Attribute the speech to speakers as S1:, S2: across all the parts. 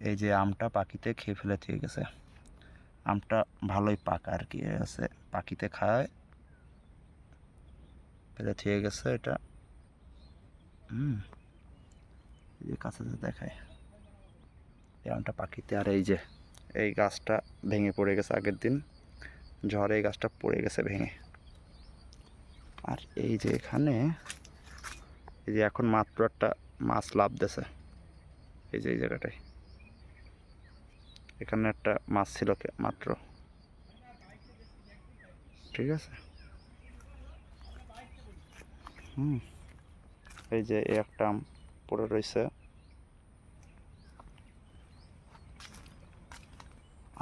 S1: এই যে আমটা পাখিতে খেয়ে ফেলে দিয়ে গেছে। আমটা ভালোই পাকা আর কি আছে, পাখিতে খায়। ফেলে থিয়ে গেছে এটা। হুম এই যে কাছে দেখায়, এই আমটা পাখিতে। আর এই যে, এই গাছটা ভেঙে পড়ে গেছে আগের দিন। ঝড়ে এই গাছটা পড়ে গেছে ভেঙে। আর এই যে এখানে, এই যে এখন মাত্র একটা মাছ লাভ দিছে। এই যে, এই জায়গাটায়। এখানে একটা মাছ ছিল মাত্র। ঠিক আছে? হুম। এই যে এই একটা আম পড়ে রয়েছে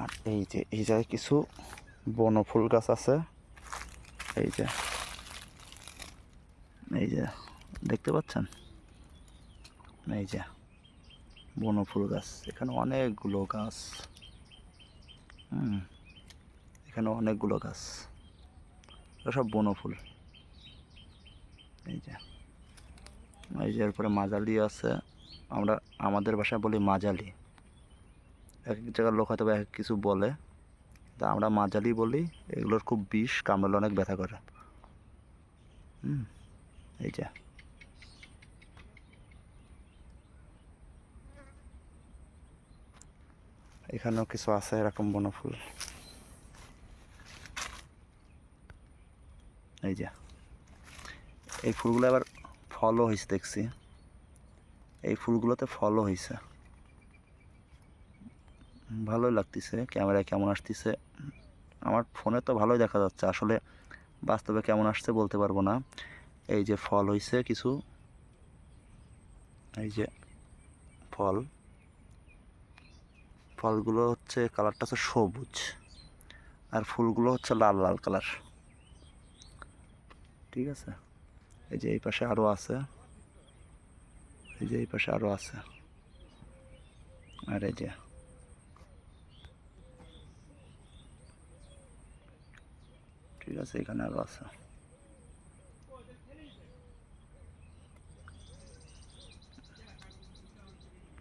S1: আর এই যে, এই জায়গায় কিছু বনফুল গাছ আছে। এই যে এই যে, দেখতে পাচ্ছেন? এই যে। বনফুল গাছ। এখানে অনেকগুলো গাছ। হুম, এখানে অনেকগুলো গাছ। সব বনফুল। এই যে এই যে এরপরে মাজালি আছে। আমরা, আমাদের ভাষায় বলি মাজালি। এক এক জায়গার লোক হয়তো এক কিছু বলে। তা আমরা মাজালি বলি। এগুলোর খুব বিষ, কামড়ালে অনেক ব্যথা করে। হুম, এই যে। এখানেও কিছু আছে, এরকম বনফুল এই যে, এই ফুলগুলো আবার ফলও হয়েছে, দেখছি। এই ফুলগুলোতে ফলও হয়েছে। ভালোই লাগতেছে, ক্যামেরায় কেমন আসতেছে। আমার ফোনে তো ভালোই দেখা যাচ্ছে, আসলে বাস্তবে কেমন আসছে বলতে পারব না। এই যে ফল হয়েছে কিছু। এই যে ফল। ফলগুলো হচ্ছে কালারটা হচ্ছে সবুজ আর ফুলগুলো হচ্ছে লাল লাল কালার ঠিক আছে? এই যে এই পাশে আরও আছে। এই যে এই পাশে আরও আছে। আর এই যে ঠিক আছে, এখানে আরও আছে।